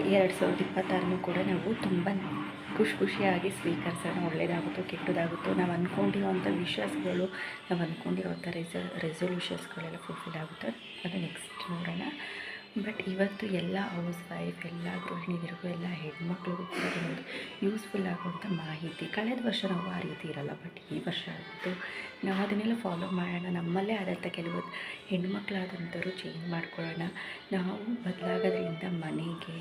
ಎರಡು ಸಾವಿರದ ಇಪ್ಪತ್ತಾರನ್ನು ಕೂಡ ನಾವು ತುಂಬ ಖುಷಿ ಖುಷಿಯಾಗಿ ಸ್ವೀಕರಿಸೋಣ. ಒಳ್ಳೆಯದಾಗುತ್ತೋ ಕೆಟ್ಟದಾಗುತ್ತೋ ನಾವು ಅಂದ್ಕೊಂಡಿರೋವಂಥ ವಿಶ್ವಾಸಗಳು, ನಾವು ಅಂದ್ಕೊಂಡಿರೋವಂಥ ರೆಸ ರೆಸೊಲ್ಯೂಷನ್ಸ್ಗಳೆಲ್ಲ ಫುಲ್ಫಿಲ್ ಆಗುತ್ತೋ ಅದು ನೆಕ್ಸ್ಟ್ ನೋಡೋಣ. ಬಟ್ ಇವತ್ತು ಎಲ್ಲ ಹೌಸ್ ವೈಫ್ ಎಲ್ಲ ಗೃಹಿಣಿಯರಿಗೂ, ಎಲ್ಲ ಹೆಣ್ಮಕ್ಳಿಗೂ ಕೂಡ ಒಂದು ಯೂಸ್ಫುಲ್ ಆಗುವಂಥ ಮಾಹಿತಿ. ಕಳೆದ ವರ್ಷ ನಾವು ಆ ರೀತಿ ಇರಲ್ಲ ಬಟ್ ಈ ವರ್ಷ ಆಯಿತು ನಾವು ಅದನ್ನೆಲ್ಲ ಫಾಲೋ ಮಾಡೋಣ. ನಮ್ಮಲ್ಲೇ ಆದಂಥ ಕೆಲವು ಹೆಣ್ಮಕ್ಳಾದಂಥವ್ರು ಚೇಂಜ್ ಮಾಡ್ಕೊಳ್ಳೋಣ. ನಾವು ಬದಲಾಗೋದ್ರಿಂದ ಮನೆಗೆ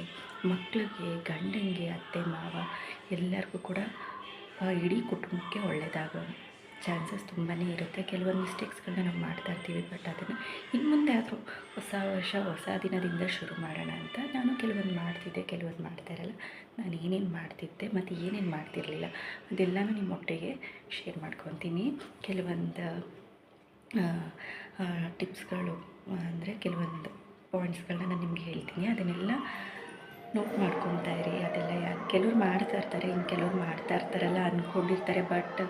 ಮಕ್ಕಳಿಗೆ ಗಂಡನಿಗೆ, ಅತ್ತೆ, ಮಾವ ಎಲ್ಲರಿಗೂ ಕೂಡ ಇಡೀ ಕುಟುಂಬಕ್ಕೆ ಒಳ್ಳೆಯದಾಗೋ ಚಾನ್ಸಸ್ ತುಂಬಾ ಇರುತ್ತೆ. ಕೆಲವೊಂದು ಮಿಸ್ಟೇಕ್ಸ್ಗಳನ್ನ ನಾವು ಮಾಡ್ತಾ ಇರ್ತೀವಿ, ಬಟ್ ಅದನ್ನು ಇನ್ನು ಮುಂದೆ ಆದರೂ ಹೊಸ ವರ್ಷ, ಹೊಸ ದಿನದಿಂದ ಶುರು ಮಾಡೋಣ ಅಂತ ನಾನು ಕೆಲವೊಂದು ಮಾಡ್ತಿದ್ದೆ, ಕೆಲವೊಂದು ಮಾಡ್ತಾ ಇರಲ್ಲ. ನಾನು ಏನೇನು ಮಾಡ್ತಿದ್ದೆ ಮತ್ತು ಏನೇನು ಮಾಡ್ತಿರಲಿಲ್ಲ ಅದೆಲ್ಲನೂ ನಿಮ್ಮೊಟ್ಟಿಗೆ ಶೇರ್ ಮಾಡ್ಕೊತೀನಿ. ಕೆಲವೊಂದು ಟಿಪ್ಸ್ಗಳು ಅಂದರೆ ಕೆಲವೊಂದು ಪಾಯಿಂಟ್ಸ್ಗಳನ್ನ ನಾನು ನಿಮಗೆ ಹೇಳ್ತೀನಿ. ಅದನ್ನೆಲ್ಲ ನೋಟ್ ಮಾಡ್ಕೊತಾ ಇರಿ, ಅದೆಲ್ಲ ಯಾಕೆ ಕೆಲವ್ರು ಮಾಡ್ತಾ ಇರ್ತಾರೆ ಇನ್ನು ಕೆಲವ್ರು ಮಾಡ್ತಾ ಇರ್ತಾರಲ್ಲ ಅಂದ್ಕೊಂಡಿರ್ತಾರೆ ಬಟ್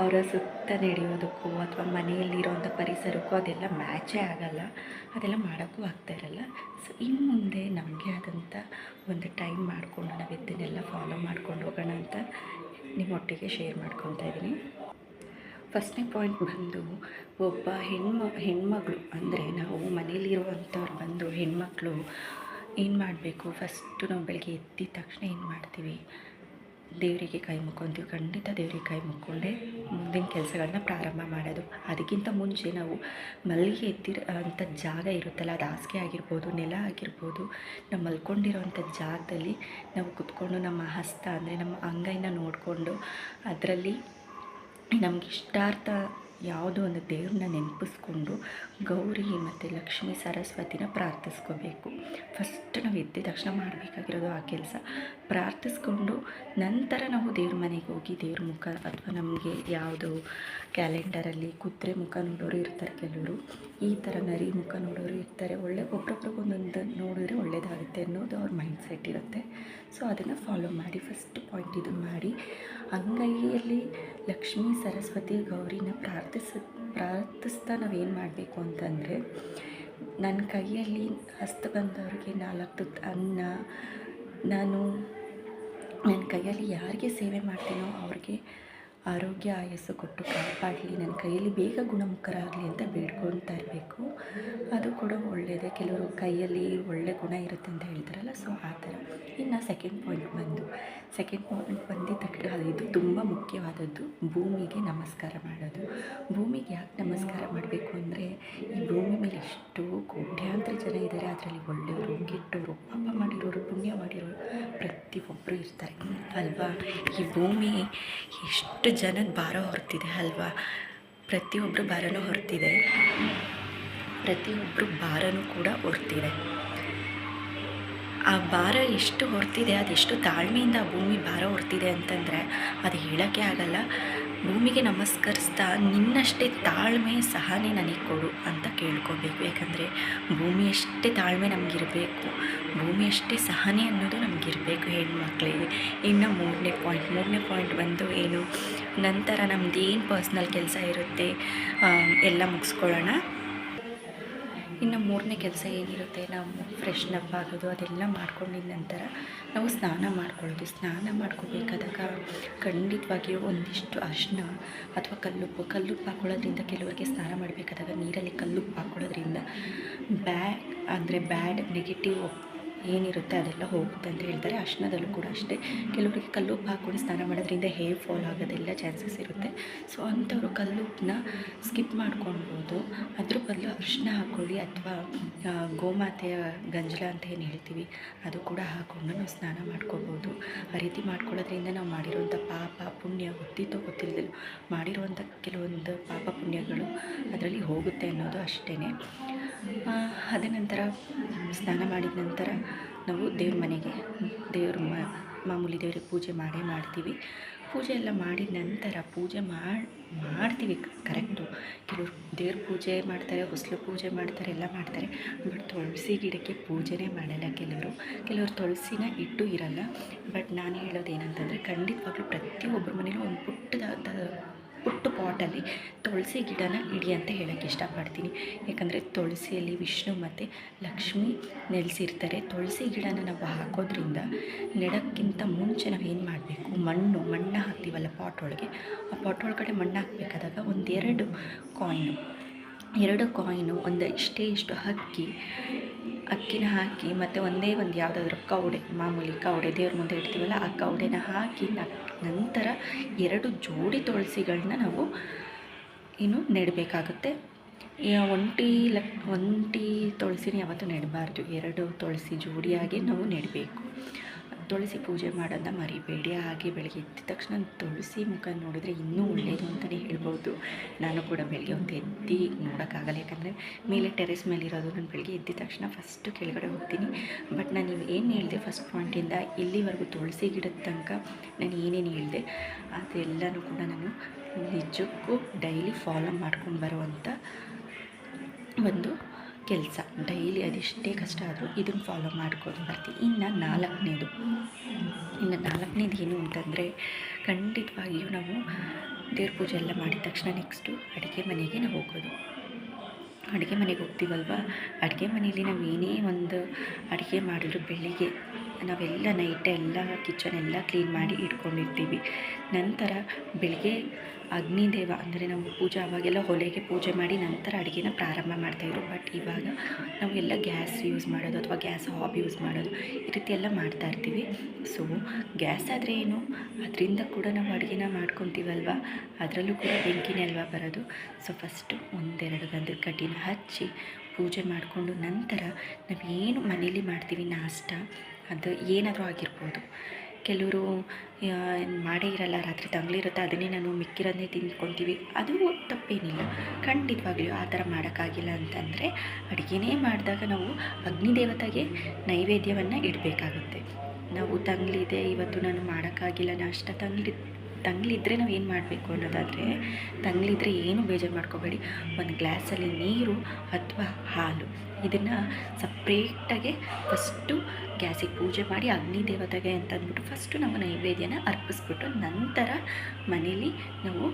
ಅವರ ಸುತ್ತ ನಡೆಯೋದಕ್ಕೂ ಅಥವಾ ಮನೆಯಲ್ಲಿರೋವಂಥ ಪರಿಸರಕ್ಕೂ ಅದೆಲ್ಲ ಮ್ಯಾಚೇ ಆಗಲ್ಲ, ಅದೆಲ್ಲ ಮಾಡೋಕ್ಕೂ ಆಗ್ತಾ ಇರಲ್ಲ. ಸೊ ಇನ್ನು ಮುಂದೆ ನಮಗೆ ಆದಂಥ ಒಂದು ಟೈಮ್ ಮಾಡಿಕೊಂಡು ನಾವು ಇದನ್ನೆಲ್ಲ ಫಾಲೋ ಮಾಡ್ಕೊಂಡು ಹೋಗೋಣ ಅಂತ ನಿಮ್ಮೊಟ್ಟಿಗೆ ಶೇರ್ ಮಾಡ್ಕೊತಾ ಇದ್ದೀನಿ. ಫಸ್ಟ್ನೇ ಪಾಯಿಂಟ್ ಬಂದು, ಒಬ್ಬ ಹೆಣ್ಮ, ಹೆಣ್ಮಗಳು ಅಂದರೆ ನಾವು ಮನೇಲಿರುವಂಥವ್ರು ಬಂದು ಹೆಣ್ಮಕ್ಳು ಏನು ಮಾಡಬೇಕು? ಫಸ್ಟು ನಾವು ಬೆಳಗ್ಗೆ ಎದ್ದಿದ ತಕ್ಷಣ ಏನು ಮಾಡ್ತೀವಿ? ದೇವರಿಗೆ ಕೈ ಮುಕ್ಕೊಂತೀವಿ. ಖಂಡಿತ ದೇವರಿಗೆ ಕೈ ಮುಕ್ಕೊಂಡೆ ಮುಂದಿನ ಕೆಲಸಗಳನ್ನ ಪ್ರಾರಂಭ ಮಾಡೋದು. ಅದಕ್ಕಿಂತ ಮುಂಚೆ ನಾವು ಮಲ್ಲಿಗೆ ಎತ್ತಿರೋ ಅಂಥ ಜಾಗ ಇರುತ್ತಲ್ಲ, ಅದು ಹಾಸಿಗೆ ಆಗಿರ್ಬೋದು, ನೆಲ ಆಗಿರ್ಬೋದು, ನಾವು ಮಲ್ಕೊಂಡಿರೋವಂಥ ಜಾಗದಲ್ಲಿ ನಾವು ಕುತ್ಕೊಂಡು ನಮ್ಮ ಹಸ್ತ ಅಂದರೆ ನಮ್ಮ ಅಂಗೈನ ನೋಡಿಕೊಂಡು ಅದರಲ್ಲಿ ನಮ್ಗೆ ಇಷ್ಟಾರ್ಥ ಯಾವುದೋ ಒಂದು ದೇವ್ರನ್ನ ನೆನಪಿಸ್ಕೊಂಡು ಗೌರಿ ಮತ್ತು ಲಕ್ಷ್ಮೀ ಸರಸ್ವತಿನ ಪ್ರಾರ್ಥಿಸ್ಕೋಬೇಕು. ಫಸ್ಟ್ ನಾವು ಎದ್ದ ತಕ್ಷಣ ಮಾಡಬೇಕಾಗಿರೋದು ಆ ಕೆಲಸ. ಪ್ರಾರ್ಥಿಸ್ಕೊಂಡು ನಂತರ ನಾವು ದೇವ್ರ ಮನೆಗೆ ಹೋಗಿ ದೇವ್ರ ಮುಖ ಅಥವಾ ನಮಗೆ ಯಾವುದು ಕ್ಯಾಲೆಂಡರಲ್ಲಿ ಕುದುರೆ ಮುಖ ನೋಡೋರು ಇರ್ತಾರೆ ಕೆಲವರು, ಈ ಥರ ನರಿ ಮುಖ ನೋಡೋರು ಇರ್ತಾರೆ. ಒಳ್ಳೆ ಒಬ್ರೊಬ್ರಿಗೆ ಒಂದೊಂದು ನೋಡಿದ್ರೆ ಒಳ್ಳೆಯದಾಗುತ್ತೆ ಅನ್ನೋದು ಅವ್ರ ಮೈಂಡ್ ಸೆಟ್ ಇರುತ್ತೆ. ಸೊ ಅದನ್ನು ಫಾಲೋ ಮಾಡಿ ಫಸ್ಟ್ ಪಾಯಿಂಟ್ ಇದು ಮಾಡಿ, ಅಂಗೈಯಲ್ಲಿ ಲಕ್ಷ್ಮೀ ಸರಸ್ವತಿ ಗೌರಿನ ಪ್ರಾರ್ಥಿಸ, ಪ್ರಾರ್ಥಿಸ್ತಾ ನಾವೇನು ಮಾಡಬೇಕು ಅಂತಂದರೆ ನನ್ನ ಕೈಯಲ್ಲಿ ಹಸ್ತ ಬಂದವ್ರಿಗೆ ನಾಲ್ಕು ತುತ್ತು ಅನ್ನ, ನಾನು ನನ್ನ ಕೈಯಲ್ಲಿ ಯಾರಿಗೆ ಸೇವೆ ಮಾಡ್ತೀನೋ ಅವ್ರಿಗೆ ಆರೋಗ್ಯ ಆಯಸ್ಸು ಕೊಟ್ಟು ಕಾಪಾಡಲಿ, ನನ್ನ ಕೈಯಲ್ಲಿ ಬೇಗ ಗುಣಮುಖರಾಗಲಿ ಅಂತ ಬೇಡ್ಕೊಳ್ತಾ ಇರಬೇಕು. ಅದು ಕೂಡ ಒಳ್ಳೆಯದೇ ಕೆಲವರು ಕೈಯಲ್ಲಿ ಒಳ್ಳೆ ಗುಣ ಇರುತ್ತೆ ಅಂತ ಹೇಳ್ತಾರಲ್ಲ ಸೊ ಆ ಥರ. ಇನ್ನು ಸೆಕೆಂಡ್ ಪಾಯಿಂಟ್ ಬಂದು ಸೆಕೆಂಡ್ ಪಾಯಿಂಟ್ ಬಂದಿದ್ದ ತಕ್ಷಣ ಇದು ತುಂಬ ಮುಖ್ಯವಾದದ್ದು, ಭೂಮಿಗೆ ನಮಸ್ಕಾರ ಮಾಡೋದು. ಭೂಮಿಗೆ ಯಾಕೆ ನಮಸ್ಕಾರ ಮಾಡಬೇಕು ಅಂದರೆ, ಈ ಭೂಮಿ ಮೇಲೆ ಎಷ್ಟು ಕೋಟ್ಯಾಂತರ ಜನ ಇದ್ದಾರೆ ಅದರಲ್ಲಿ ಒಳ್ಳೆಯವರು, ಕೆಟ್ಟವರು, ಪಾಪ ಮಾಡಿರೋರು, ಪುಣ್ಯ ಮಾಡಿರೋರು ಪ್ರತಿಯೊಬ್ಬರು ಇರ್ತಾರೆ. ಅಲ್ವಾ? ಈ ಭೂಮಿ ಎಷ್ಟು ಜನದ ಭಾರ ಹೊರ್ತಿದೆ ಅಲ್ವಾ? ಪ್ರತಿಯೊಬ್ಬರು ಭಾರನೂ ಹೊರ್ತಿದೆ. ಪ್ರತಿಯೊಬ್ಬರು ಭಾರನೂ ಕೂಡ ಹೊರ್ತಿದೆ. ಆ ಭಾರ ಎಷ್ಟು ಹೊರ್ತಿದೆ, ಅದೆಷ್ಟು ತಾಳ್ಮೆಯಿಂದ ಭೂಮಿ ಭಾರ ಹೊರ್ತಿದೆ ಅಂತಂದರೆ ಅದು ಹೇಳೋಕ್ಕೆ ಆಗಲ್ಲ. ಭೂಮಿಗೆ ನಮಸ್ಕರಿಸ್ತಾ ನಿನ್ನಷ್ಟೇ ತಾಳ್ಮೆ ಸಹನೆ ನನಗೆ ಕೊಡು ಅಂತ ಕೇಳ್ಕೋಬೇಕು. ಯಾಕಂದರೆ ಭೂಮಿ ಅಷ್ಟೇ ತಾಳ್ಮೆ ನಮಗಿರಬೇಕು, ಭೂಮಿ ಅಷ್ಟೇ ಸಹನೆ ಅನ್ನೋದು ನಮಗಿರಬೇಕು ಹೆಣ್ಮಕ್ಳಿಗೆ. ಇನ್ನು ಮೂರನೇ ಪಾಯಿಂಟ್ ಮೂರನೇ ಪಾಯಿಂಟ್ ಬಂದು ಏನು? ನಂತರ ನಮ್ದು ಏನು ಪರ್ಸ್ನಲ್ ಕೆಲಸ ಇರುತ್ತೆ ಎಲ್ಲ ಮುಗಿಸ್ಕೊಳ್ಳೋಣ. ಇನ್ನು ಮೂರನೇ ಕೆಲಸ ಏನಿರುತ್ತೆ, ನಾವು ಫ್ರೆಶ್ನಪ್ ಆಗೋದು, ಅದೆಲ್ಲ ಮಾಡ್ಕೊಂಡಿದ ನಂತರ ನಾವು ಸ್ನಾನ ಮಾಡ್ಕೊಳ್ಳೋದು. ಸ್ನಾನ ಮಾಡ್ಕೋಬೇಕಾದಾಗ ಖಂಡಿತವಾಗಿಯೂ ಒಂದಿಷ್ಟು ಅರ್ಶನ ಅಥವಾ ಕಲ್ಲುಪ್ಪು ಕಲ್ಲುಪ್ಪು ಹಾಕೊಳ್ಳೋದ್ರಿಂದ ಕೆಲವರಿಗೆ ಸ್ನಾನ ಮಾಡಬೇಕಾದಾಗ ನೀರಲ್ಲಿ ಕಲ್ಲುಪ್ಪು ಹಾಕೊಳ್ಳೋದ್ರಿಂದ ಬ್ಯಾ, ಅಂದರೆ ಬ್ಯಾಡ್ ನೆಗೆಟಿವ್ ಏನಿರುತ್ತೆ ಅದೆಲ್ಲ ಹೋಗುತ್ತೆ ಅಂತ ಹೇಳ್ತಾರೆ. ಅರ್ಶನದಲ್ಲೂ ಕೂಡ ಅಷ್ಟೇ. ಕೆಲವರಿಗೆ ಕಲ್ಲುಪ್ಪು ಹಾಕ್ಕೊಂಡು ಸ್ನಾನ ಮಾಡೋದ್ರಿಂದ ಹೇರ್ ಫಾಲ್ ಆಗೋದೆಲ್ಲ ಚಾನ್ಸಸ್ ಇರುತ್ತೆ. ಸೊ ಅಂಥವ್ರು ಕಲ್ಲುಪ್ಪನ್ನ ಸ್ಕಿಪ್ ಮಾಡ್ಕೊಳ್ಬೋದು. ಅದ್ರ ಬದಲು ಅರ್ಶಿನ ಹಾಕ್ಕೊಳ್ಳಿ ಅಥವಾ ಗೋಮಾತೆಯ ಗಂಜಲ ಅಂತ ಏನು ಹೇಳ್ತೀವಿ, ಅದು ಕೂಡ ಹಾಕ್ಕೊಂಡು ನಾವು ಸ್ನಾನ ಮಾಡ್ಕೋಬೋದು ಆ ರೀತಿ ಮಾಡ್ಕೊಳ್ಳೋದ್ರಿಂದ ನಾವು ಮಾಡಿರುವಂಥ ಪಾಪ, ಪುಣ್ಯ ಗೊತ್ತಿತ್ತೋ ಗೊತ್ತಿಲ್ಲದಿಲ್ಲ ಮಾಡಿರುವಂಥ ಕೆಲವೊಂದು ಪಾಪ, ಪುಣ್ಯಗಳು ಅದರಲ್ಲಿ ಹೋಗುತ್ತೆ ಅನ್ನೋದು ಅಷ್ಟೇ ಅದ ನಂತರ ಸ್ನಾನ ಮಾಡಿದ ನಂತರ ನಾವು ದೇವ್ರ ಮನೆಗೆ, ದೇವ್ರ ಮಾಮೂಲಿ ದೇವ್ರಿಗೆ ಪೂಜೆ ಮಾಡೇ ಮಾಡ್ತೀವಿ ಪೂಜೆ ಎಲ್ಲ ಮಾಡಿದ ನಂತರ ಪೂಜೆ ಮಾಡಿ, ಮಾಡ್ತೀವಿ ಕರೆಕ್ಟು. ಕೆಲವರು ದೇವ್ರ ಪೂಜೆ ಮಾಡ್ತಾರೆ, ಹೊಸಲು ಪೂಜೆ ಮಾಡ್ತಾರೆ, ಎಲ್ಲ ಮಾಡ್ತಾರೆ. ಬಟ್ ತುಳಸಿ ಗಿಡಕ್ಕೆ ಪೂಜೆನೇ ಮಾಡಲ್ಲ ಕೆಲವರು. ಕೆಲವರು ತುಳಸಿನ ಇಟ್ಟು ಇರಲ್ಲ. ಬಟ್ ನಾನು ಹೇಳೋದು ಏನಂತಂದರೆ ಖಂಡಿತವಾಗ್ಲೂ ಪ್ರತಿಯೊಬ್ಬರ ಮನೇಲೂ ಒಂದು ಪುಟ್ಟದಾದ ಪುಟ್ಟ ಪಾಟಲ್ಲಿ ತುಳಸಿ ಗಿಡನ ಇಡಿ ಅಂತ ಹೇಳೋಕ್ಕೆ ಇಷ್ಟಪಡ್ತೀನಿ. ಯಾಕಂದರೆ ತುಳಸಿಯಲ್ಲಿ ವಿಷ್ಣು ಮತ್ತು ಲಕ್ಷ್ಮಿ ನೆಲೆಸಿರ್ತಾರೆ. ತುಳಸಿ ಗಿಡನ ನಾವು ಹಾಕೋದ್ರಿಂದ ನೆಡೋಕ್ಕಿಂತ ಮುಂಚೆ ನಾವು ಏನು ಮಾಡಬೇಕು? ಮಣ್ಣು ಮಣ್ಣು ಹಾಕ್ತೀವಲ್ಲ ಪಾಟ್ ಒಳಗೆ, ಆ ಪಾಟ್ ಒಳಗಡೆ ಮಣ್ಣು ಹಾಕಬೇಕಾದಾಗ ಒಂದೆರಡು ಕಾಯಿನು ಎರಡು ಕಾಯಿನು ಒಂದು ಇಷ್ಟೇ ಇಷ್ಟು ಅಕ್ಕಿ ಅಕ್ಕಿನ ಹಾಕಿ, ಮತ್ತು ಒಂದೇ ಒಂದು ಯಾವುದಾದ್ರೂ ಕವಡೆ ಮಾಮೂಲಿ ಕವಡೆ ದೇವ್ರ ಮುಂದೆ ಇಡ್ತೀವಲ್ಲ ಆ ಕವಡೆನ ಹಾಕಿ ನಂತರ ಎರಡು ಜೋಡಿ ತುಳಸಿಗಳನ್ನ ನಾವು ಇನ್ನು ನೆಡಬೇಕಾಗುತ್ತೆ. ಒಂಟಿ ಲಕ್ ಒಂಟಿ ತುಳಸಿನ ಯಾವತ್ತೂ ನೆಡಬಾರ್ದು. ಎರಡು ತುಳಸಿ ಜೋಡಿಯಾಗಿ ನಾವು ನೆಡಬೇಕು. ತುಳಸಿ ಪೂಜೆ ಮಾಡೋದನ್ನ ಮರಿಬೇಡಿ, ಹಾಗೆ ಬೆಳಗ್ಗೆ ಎದ್ದ ತಕ್ಷಣ ತುಳಸಿ ಮುಖ ನೋಡಿದ್ರೆ ಇನ್ನೂ ಒಳ್ಳೆಯದು ಅಂತಲೇ ಹೇಳ್ಬೋದು. ನಾನು ಕೂಡ ಬೆಳಗ್ಗೆ ಒಂದು ಎದ್ದು ನೋಡೋಕ್ಕಾಗಲ್ಲ, ಯಾಕಂದರೆ ಮೇಲೆ ಟೆರೆಸ್ ಮೇಲೆ ಇರೋದು ನಾನು ಬೆಳಗ್ಗೆ ಎದ್ದ ತಕ್ಷಣ ಫಸ್ಟು ಕೆಳಗಡೆ ಹೋಗ್ತೀನಿ. ಬಟ್ ನಾನು ನೀವು ಏನು ಹೇಳಿದೆ ಫಸ್ಟ್ ಪಾಯಿಂಟಿಂದ ಇಲ್ಲಿವರೆಗೂ ತುಳಸಿ ಗಿಡದ ತನಕ ನಾನು ಏನೇನು ಹೇಳಿದೆ, ಅದೆಲ್ಲನೂ ಕೂಡ ನಾನು ನಿಜಕ್ಕೂ ಡೈಲಿ ಫಾಲೋ ಮಾಡ್ಕೊಂಡು ಬರುವಂಥ ಒಂದು ಕೆಲಸ. ಡೈಲಿ ಅದೆಷ್ಟೇ ಕಷ್ಟ ಆದರೂ ಇದನ್ನು ಫಾಲೋ ಮಾಡ್ಕೊಂಡು ಬರ್ತೀವಿ ಇನ್ನು ನಾಲ್ಕನೇದು. ಇನ್ನು ನಾಲ್ಕನೇದು ಏನು ಅಂತಂದರೆ, ಖಂಡಿತವಾಗಿಯೂ ನಾವು ದೇವ್ರ ಪೂಜೆ ಎಲ್ಲ ಮಾಡಿದ ತಕ್ಷಣ ನೆಕ್ಸ್ಟು ಅಡುಗೆ ಮನೆಗೆ ನಾವು ಹೋಗೋದು. ಅಡುಗೆ ಮನೆಗೆ ಹೋಗ್ತೀವಲ್ವ? ಅಡುಗೆ ಮನೆಯಲ್ಲಿ ನಾವು ಏನೇ ಒಂದು ಅಡುಗೆ ಮಾಡಿದ್ರು ಬೆಳಿಗ್ಗೆ ನಾವೆಲ್ಲ ನೈಟ್ ಎಲ್ಲ ಕಿಚನ್ ಎಲ್ಲ ಕ್ಲೀನ್ ಮಾಡಿ ಇಟ್ಕೊಂಡಿರ್ತೀವಿ. ನಂತರ ಬೆಳಿಗ್ಗೆ ಅಗ್ನಿದೇವ ಅಂದರೆ ನಾವು ಪೂಜೆ ಅವಾಗೆಲ್ಲ ಒಲೆಗೆ ಪೂಜೆ ಮಾಡಿ ನಂತರ ಅಡುಗೆನ ಪ್ರಾರಂಭ ಮಾಡ್ತಾಯಿದ್ರು ಬಟ್ ಇವಾಗ ನಾವು ಎಲ್ಲ ಗ್ಯಾಸ್ ಯೂಸ್ ಮಾಡೋದು ಅಥವಾ ಗ್ಯಾಸ್ ಹಾಬ್ ಯೂಸ್ ಮಾಡೋದು ಈ ರೀತಿ ಎಲ್ಲ ಮಾಡ್ತಾ ಇರ್ತೀವಿ. ಸೊ ಗ್ಯಾಸ್ ಆದರೆ ಏನು? ಅದರಿಂದ ಕೂಡ ನಾವು ಅಡುಗೆನ ಮಾಡ್ಕೊತೀವಲ್ವ? ಅದರಲ್ಲೂ ಕೂಡ ಬೆಂಕಿನೇ ಅಲ್ವಾ ಬರೋದು? ಸೊ ಫಸ್ಟು ಒಂದೆರಡು ಗಂಧದ ಕಡ್ಡಿನ ಹಚ್ಚಿ ಪೂಜೆ ಮಾಡಿಕೊಂಡು ನಂತರ ನಾವೇನು ಮನೇಲಿ ಮಾಡ್ತೀವಿ ನಾಷ್ಟ ಅದು ಏನಾದರೂ ಆಗಿರ್ಬೋದು. ಕೆಲವರು ಮಾಡೇ ಇರಲ್ಲ, ರಾತ್ರಿ ತಂಗ್ಳಿರುತ್ತೆ, ಅದನ್ನೇ ನಾನು ಮಿಕ್ಕಿರೋದನ್ನೇ ತಿಂದ್ಕೊತೀವಿ. ಅದು ತಪ್ಪೇನಿಲ್ಲ. ಖಂಡಿತವಾಗ್ಲೂ ಆ ಥರ ಮಾಡೋಕ್ಕಾಗಿಲ್ಲ ಅಂತಂದರೆ, ಅಡುಗೆನೇ ಮಾಡಿದಾಗ ನಾವು ಅಗ್ನಿದೇವತೆಗೆ ನೈವೇದ್ಯವನ್ನು ಇಡಬೇಕಾಗುತ್ತೆ. ನಾವು ತಂಗ್ಳಿದೆ, ಇವತ್ತು ನಾನು ಮಾಡೋಕ್ಕಾಗಿಲ್ಲ, ನಾಷ್ಟ ತಂಗ್ಳಿ ತಂಗ್ಳಿದ್ರೆ ನಾವು ಏನು ಮಾಡಬೇಕು ಅನ್ನೋದಾದರೆ, ತಂಗ್ಳಿದ್ರೆ ಏನು ಬೇಜಾರು ಮಾಡ್ಕೋಬೇಡಿ. ಒಂದು ಗ್ಲಾಸಲ್ಲಿ ನೀರು ಅಥವಾ ಹಾಲು. ಇದನ್ನು ಸಪ್ರೇಟಾಗಿ ಫಸ್ಟು ಗ್ಯಾಸಿಗೆ ಪೂಜೆ ಮಾಡಿ ಅಗ್ನಿ ದೇವತೆಗೆ ಅಂತ ಅಂದ್ಬಿಟ್ಟು ಫಸ್ಟು ನಾವು ನೈವೇದ್ಯನ ಅರ್ಪಿಸ್ಬಿಟ್ಟು ನಂತರ ಮನೇಲಿ ನಾವು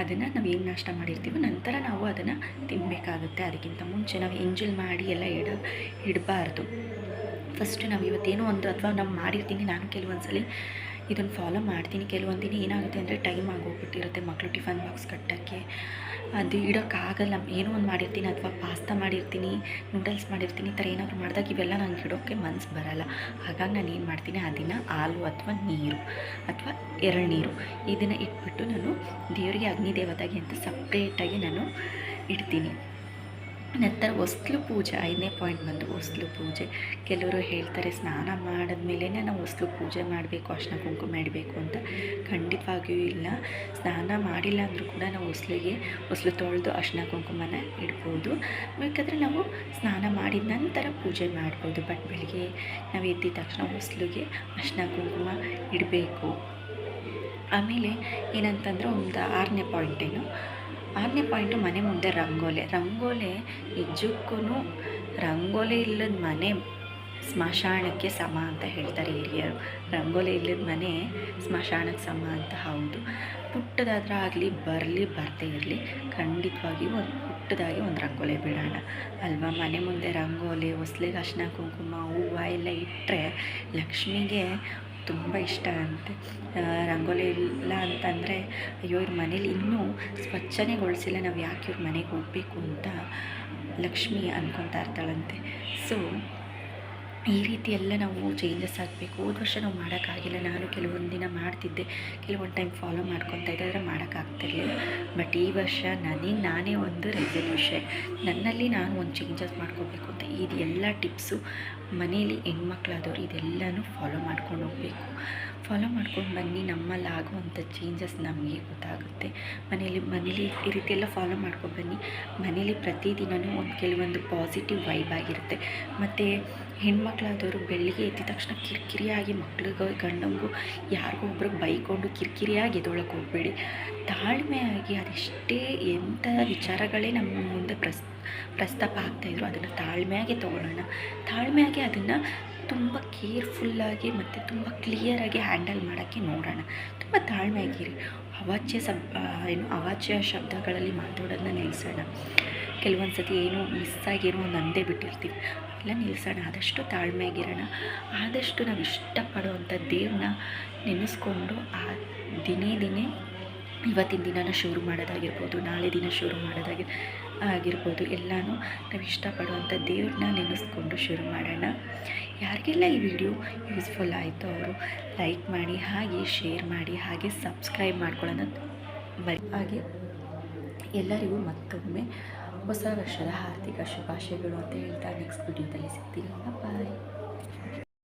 ಅದನ್ನು ನಾವು ಏನು ನಾಷ್ಟ ಮಾಡಿರ್ತೀವೋ ನಂತರ ನಾವು ಅದನ್ನು ತಿನ್ನಬೇಕಾಗುತ್ತೆ ಅದಕ್ಕಿಂತ ಮುಂಚೆ ನಾವು ಎಂಜಲ್ ಮಾಡಿ ಎಲ್ಲ ಇಡ, ಇಡಬಾರ್ದು. ಫಸ್ಟ್ ನಾವು ಇವತ್ತೇನೋ ಒಂದು ಅಥವಾ ನಾವು ಮಾಡಿರ್ತೀನಿ ನಾನು ಕೆಲವೊಂದು ಸಲ ಇದನ್ನು ಫಾಲೋ ಮಾಡ್ತೀನಿ. ಕೆಲವೊಂದು ದಿನ ಏನಾಗುತ್ತೆ ಅಂದರೆ ಟೈಮ್ ಆಗೋಗ್ಬಿಟ್ಟಿರುತ್ತೆ ಮಕ್ಕಳು ಟಿಫನ್ ಬಾಕ್ಸ್ ಕಟ್ಟೋಕ್ಕೆ. ಅದು ಇಡೋಕ್ಕಾಗಲ್ಲ. ಏನೋ ಒಂದು ಮಾಡಿರ್ತೀನಿ ಅಥವಾ ಪಾಸ್ತಾ ಮಾಡಿರ್ತೀನಿ ನೂಡಲ್ಸ್ ಮಾಡಿರ್ತೀನಿ, ಈ ಥರ ಏನಾದರೂ ಮಾಡಿದಾಗ ಇವೆಲ್ಲ ನನಗೆ ಇಡೋಕ್ಕೆ ಮನ್ಸು ಬರಲ್ಲ. ಹಾಗಾಗಿ ನಾನು ಏನು ಮಾಡ್ತೀನಿ, ಆ ದಿನ ಹಾಲು ಅಥವಾ ನೀರು ಅಥವಾ ಎಳ್ನೀರು ಇದನ್ನು ಇಟ್ಬಿಟ್ಟು ನಾನು ದೇವರಿಗೆ ಅಗ್ನಿ ದೇವತೆಗೆ ಅಂತ ಸಪ್ರೇಟಾಗಿ ನಾನು ಇಡ್ತೀನಿ. ನಂತರ ಹೊಸ್ಲು ಪೂಜೆ, ಐದನೇ ಪಾಯಿಂಟ್ ಬಂದು ಹೊಸ್ಲು ಪೂಜೆ. ಕೆಲವರು ಹೇಳ್ತಾರೆ, ಸ್ನಾನ ಮಾಡಿದ್ಮೇಲೆ ನಾವು ಹೊಸ್ಲು ಪೂಜೆ ಮಾಡಬೇಕು, ಅರ್ಶಿನ ಕುಂಕುಮ ಇಡಬೇಕು ಅಂತ. ಖಂಡಿತವಾಗಿಯೂ ಇಲ್ಲ. ಸ್ನಾನ ಮಾಡಿಲ್ಲ ಅಂದರೂ ಕೂಡ ನಾವು ಹೊಸ್ಲಿಗೆ, ಹೊಸ್ಲು ತೊಳೆದು ಅರ್ಶಿನ ಕುಂಕುಮನ ಇಡ್ಬೋದು. ಬೇಕಾದರೆ ನಾವು ಸ್ನಾನ ಮಾಡಿದ ನಂತರ ಪೂಜೆ ಮಾಡ್ಬೋದು. ಬಟ್ ಬೆಳಿಗ್ಗೆ ನಾವು ಎದ್ದಿದ ತಕ್ಷಣ ಹೊಸ್ಲಿಗೆ ಅರ್ಶಿನ ಕುಂಕುಮ ಇಡಬೇಕು. ಆಮೇಲೆ ಏನಂತಂದ್ರೆ ಒಂದು ಆರನೇ ಪಾಯಿಂಟ್ ಏನು ಆರನೇ ಪಾಯಿಂಟು ಮನೆ ಮುಂದೆ ರಂಗೋಲೆ. ರಂಗೋಲೆ ನಿಜಕ್ಕೂ ರಂಗೋಲಿ ಇಲ್ಲದ ಮನೆ ಸ್ಮಶಾನಕ್ಕೆ ಸಮ ಅಂತ ಹೇಳ್ತಾರೆ ಹಿರಿಯರು. ರಂಗೋಲಿ ಇಲ್ಲದ ಮನೆ ಸ್ಮಶಾನಕ್ಕೆ ಸಮ ಅಂತ ಹೌದು. ಪುಟ್ಟದಾದ್ರೆ ಆಗಲಿ, ಬರಲಿ, ಬರದೇ ಇರಲಿ, ಖಂಡಿತವಾಗಿ ಒಂದು ಪುಟ್ಟದಾಗಿ ಒಂದು ರಂಗೋಲಿ ಬಿಡೋಣ. ಅಲ್ವಾ? ಮನೆ ಮುಂದೆ ರಂಗೋಲಿ, ಹೊಸ್ಲಿಗೆ ಅರ್ಶಿನ ಕುಂಕುಮ, ಹೂವು ಎಲ್ಲ ಇಟ್ಟರೆ ಲಕ್ಷ್ಮಿಗೆ ತುಂಬ ಇಷ್ಟ ಅಂತೆ. ರಂಗೋಲಿ ಇಲ್ಲ ಅಂತಂದರೆ, ಅಯ್ಯೋ, ಇವ್ರ ಮನೇಲಿ ಇನ್ನೂ ಸ್ವಚ್ಛನೆಗೊಳಿಸಿಲ್ಲ, ನಾವು ಯಾಕೆ ಇವ್ರ ಮನೆಗೆ ಹೋಗಬೇಕು ಅಂತ ಲಕ್ಷ್ಮಿ ಅನ್ಕೊತಾ ಇರ್ತಾಳಂತೆ. ಸೊ ಈ ರೀತಿ ಎಲ್ಲ ನಾವು ಚೇಂಜಸ್ ಆಗಬೇಕು. ಹೋದ ವರ್ಷ ನಾವು ಮಾಡೋಕ್ಕಾಗಿಲ್ಲ. ನಾನು ಕೆಲವೊಂದು ದಿನ ಮಾಡ್ತಿದ್ದೆ. ಕೆಲವೊಂದು ಟೈಮ್ ಫಾಲೋ ಮಾಡ್ಕೊತಾ ಇದ್ದೆ. ಆದರೆ ಮಾಡೋಕ್ಕಾಗ್ತಿರ್ಲಿಲ್ಲ. ಬಟ್ ಈ ವರ್ಷ ನನಗೆ ನಾನೇ ಒಂದು ರೆಸಲ್ಯೂಷನ್ ನನ್ನಲ್ಲಿ ನಾನು ಒಂದು ಚೇಂಜಸ್ ಮಾಡ್ಕೋಬೇಕು ಅಂತ ಇದು ಎಲ್ಲ ಟಿಪ್ಸು ಮನೇಲಿ ಹೆಣ್ಮಕ್ಳಾದವ್ರು ಇದೆಲ್ಲನೂ ಫಾಲೋ ಮಾಡ್ಕೊಂಡು ಹೋಗಬೇಕು. ಫಾಲೋ ಮಾಡ್ಕೊಂಡು ಬನ್ನಿ. ನಮ್ಮಲ್ಲಿ ಆಗುವಂಥ ಚೇಂಜಸ್ ನಮಗೆ ಗೊತ್ತಾಗುತ್ತೆ. ಮನೇಲಿ ಮನೇಲಿ ಈ ರೀತಿ ಎಲ್ಲ ಫಾಲೋ ಮಾಡ್ಕೊಂಡು ಬನ್ನಿ. ಮನೇಲಿ ಪ್ರತಿದಿನವೂ ಒಂದು ಕೆಲವೊಂದು ಪಾಸಿಟಿವ್ ವೈಬ್ ಆಗಿರುತ್ತೆ. ಮತ್ತು ಹೆಣ್ಮಕ್ಳಾದವರು ಬೆಳಿಗ್ಗೆ ಎದ್ದಿದ ತಕ್ಷಣ ಕಿರಿಕಿರಿಯಾಗಿ ಮಕ್ಳಿಗೋ, ಗಂಡಂಗೂ, ಯಾರಿಗೋ ಒಬ್ರಿಗೆ ಬೈಕೊಂಡು ಕಿರಿಕಿರಿಯಾಗಿ ಎದೊಳಕ್ಕೆ ಹೋಗಬೇಡಿ. ತಾಳ್ಮೆಯಾಗಿ ಅದೆಷ್ಟೇ ಎಂಥ ವಿಚಾರಗಳೇ ನಮ್ಮ ಮುಂದೆ ಪ್ರಸ್, ಪ್ರಸ್ತಾಪ ಆಗ್ತಾಯಿದ್ರು ಅದನ್ನು ತಾಳ್ಮೆಯಾಗಿ ತೊಗೊಳ್ಳೋಣ. ತಾಳ್ಮೆಯಾಗಿ ಅದನ್ನು ತುಂಬ ಕೇರ್ಫುಲ್ಲಾಗಿ ಮತ್ತು ತುಂಬ ಕ್ಲಿಯರಾಗಿ ಹ್ಯಾಂಡಲ್ ಮಾಡೋಕ್ಕೆ ನೋಡೋಣ. ತುಂಬ ತಾಳ್ಮೆಯಾಗಿರಿ. ಅವಾಚ್ಯ ಸಬ್ ಏನು ಅವಾಚ್ಯ ಶಬ್ದಗಳಲ್ಲಿ ಮಾತಾಡೋದನ್ನ ನಿಲ್ಲಿಸೋಣ ಕೆಲವೊಂದು ಸತಿ ಏನು ಮಿಸ್ ಆಗಿರೋ ಒಂದು ಅಂದೇ ಬಿಟ್ಟಿರ್ತೀವಿ. ಎಲ್ಲ ನಿಲ್ಲಿಸೋಣ ಆದಷ್ಟು ತಾಳ್ಮೆಯಾಗಿರೋಣ ಆದಷ್ಟು ನಾವು ಇಷ್ಟಪಡುವಂಥ ದೇವ್ರನ್ನ ನೆನೆಸ್ಕೊಂಡು ಆ ದಿನೇ ದಿನೇ ಇವತ್ತಿನ ದಿನನ ಶುರು ಮಾಡೋದಾಗಿರ್ಬೋದು, ನಾಳೆ ದಿನ ಶುರು ಮಾಡೋದಾಗಿ, ಆಗಿರ್ಬೋದು, ಎಲ್ಲನೂ ನಾವು ಇಷ್ಟಪಡುವಂಥ ದೇವ್ರನ್ನ ನೆನೆಸ್ಕೊಂಡು ಶುರು ಮಾಡೋಣ. ಯಾರಿಗೆಲ್ಲ ಈ ವಿಡಿಯೋ ಯೂಸ್ಫುಲ್ ಆಯಿತು ಅವರು, ಲೈಕ್ ಮಾಡಿ, ಹಾಗೆ ಶೇರ್ ಮಾಡಿ, ಹಾಗೆ ಸಬ್ಸ್ಕ್ರೈಬ್ ಮಾಡ್ಕೊಳ್ಳೋಣ. ಬರಿ ಹಾಗೆ ಎಲ್ಲರಿಗೂ ಮತ್ತೊಮ್ಮೆ ಹೊಸ ವರ್ಷದ ಹಾರ್ದಿಕ ಶುಭಾಶಯಗಳು ಅಂತ ಹೇಳ್ತಾ ನೆಕ್ಸ್ಟ್ ವಿಡಿಯೋದಲ್ಲಿ ಸಿಗ್ತೀನಿ. ಬಾಯ್